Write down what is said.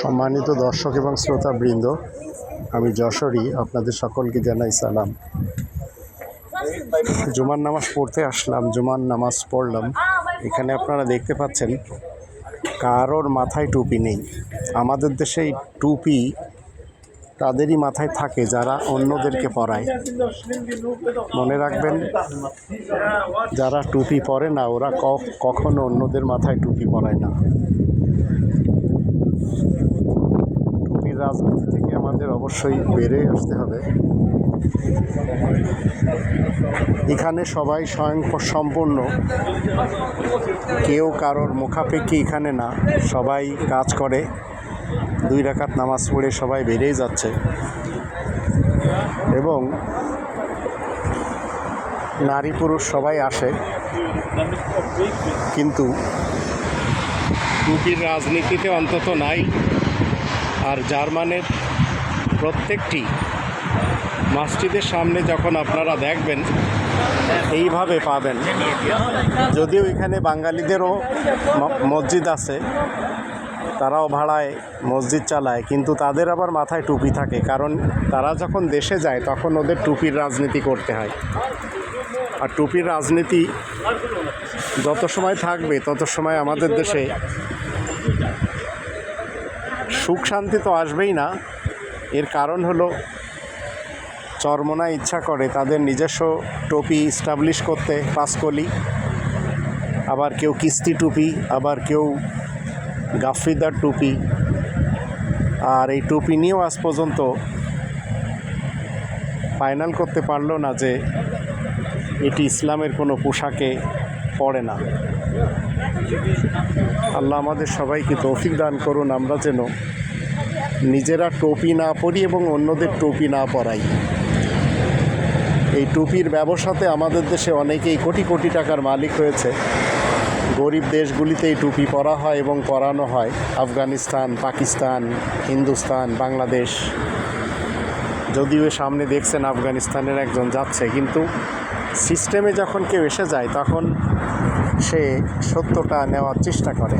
সম্মানিত দর্শক এবং শ্রোতাবৃন্দ, আমি যশোরী, আপনাদের সকলকে জানাই সালাম। জুমার নামাজ পড়তে আসলাম, জুমার নামাজ পড়লাম। এখানে আপনারা দেখতে পাচ্ছেন, কারোর মাথায় টুপি নেই। আমাদের দেশে এই টুপি তাদেরই মাথায় থাকে, যারা অন্যদেরকে পরায়। মনে রাখবেন, যারা টুপি পরে না, ওরা কখনো অন্যদের মাথায় টুপি পরায় না। রাজনীতি থেকে আমাদের অবশ্যই বেড়ে আসতে হবে। এখানে সবাই স্বয়ং সম্পূর্ণ কেউ কারোর মুখাপেক্ষি এখানে না, সবাই কাজ করে। দুই রাকাত নামাজ পড়ে সবাই বেড়েই যাচ্ছে। এবং নারী পুরুষ সবাই আসে। কিন্তু রাজনীতিতে অন্তত নাই। আর জার্মানের প্রত্যেকটি মসজিদের সামনে যখন আপনারা দেখবেন, এইভাবে পাবেন। যদিও এখানে বাঙালিদেরও মসজিদ আছে, তারাও ভাড়ায় মসজিদ চালায়, কিন্তু তাদের আবার মাথায় টুপি থাকে, কারণ তারা যখন দেশে যায়, তখন ওদের টুপির রাজনীতি করতে হয়। আর টুপির রাজনীতি যত সময় থাকবে, তত সময় আমাদের দেশে সুখ শান্তি তো আসবেই না। এর কারণ হলো, চরমনা ইচ্ছা করে তাদের নিজস্ব টুপি স্টাবলিশ করতে পাঁচকলি আবার কেউ কিস্তি টুপি, আবার কেউ গাফিদার টুপি। আর এই টুপি নিয়েও আজ পর্যন্ত ফাইনাল করতে পারল না যে, এটি ইসলামের কোনো পোশাকে পড়ে না। আল্লাহ আমাদের সবাইকে তৌফিক দান করুন, আমরা যেন নিজেরা টুপি না পরি এবং অন্যদের টুপি না পরাই। এই টুপির ব্যবসাতে আমাদের দেশে অনেকেই কোটি কোটি টাকার মালিক হয়েছে গরিব দেশগুলিতে এই টুপি পরা হয় এবং পরানো হয়। আফগানিস্তান, পাকিস্তান, হিন্দুস্তান, বাংলাদেশ। যদিও সামনে দেখছেন আফগানিস্তানের একজন যাচ্ছে, কিন্তু সিস্টেমে যখন কেউ এসে যায় তখন সে সত্যটা নেওয়ার চেষ্টা করে।